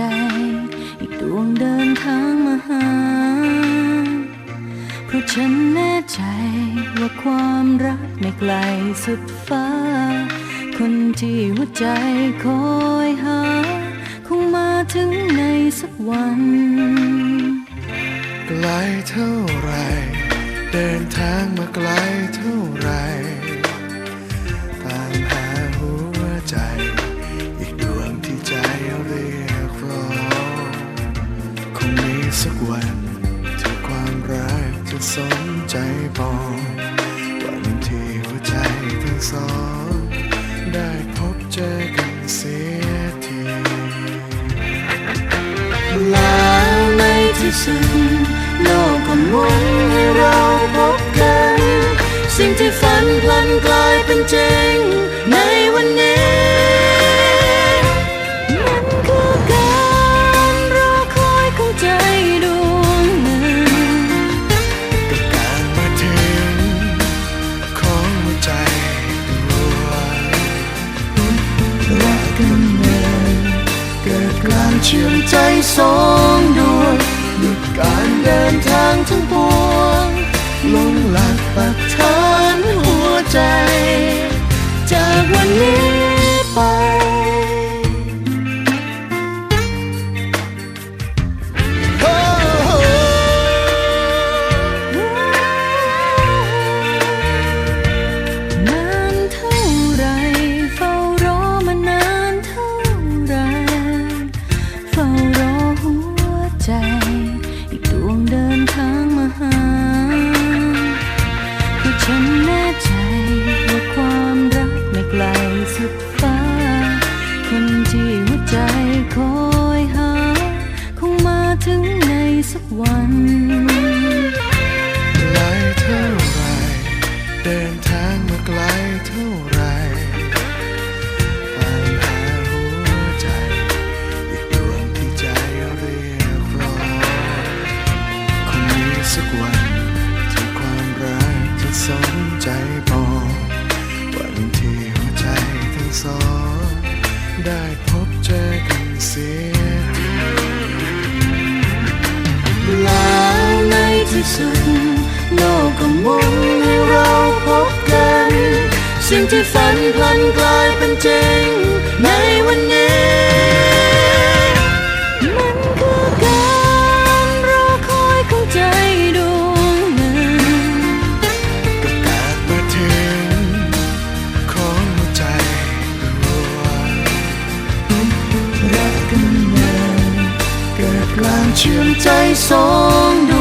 ใจอีกดวงเดินทางมาหา เพราะฉันแน่ใจว่าความรักไม่ไกลสุดฟ้า คนที่หัวใจคอยหา คงมาถึงในสักวัน ไกลเท่าไร เดินทางมาไกลเท่าไร สมใจบอกวันที่หัวใจทั้งสอง ได้พบเจอกันเสียทีแล้วในที่สุดโลกก็หมุนให้เราพบกัน สิ่งที่ฝันพลันกลายเป็นจริง กกันเนินเกิดการเชื่อมใจสองดวงหยุดการเดินทางทั้งปวงลงหลักปักฐานหัวใจ จากวันนี้ไป สักวันไกลเท่าไรเดินทางมาไกลเท่าไรตามหาหัวใจอีกดวงที่ใจเรียกร้องคงมีสักวันที่ความรักจะสนใจปองวันที่หัวใจทั้งสอง ได้พบเจอกันเสีย แล้วในที่สุดโลกก็มุนให้เราพบกัน สิ่งที่ฝันพลันกลายเป็นจริงใน ชื่อใจสองดวง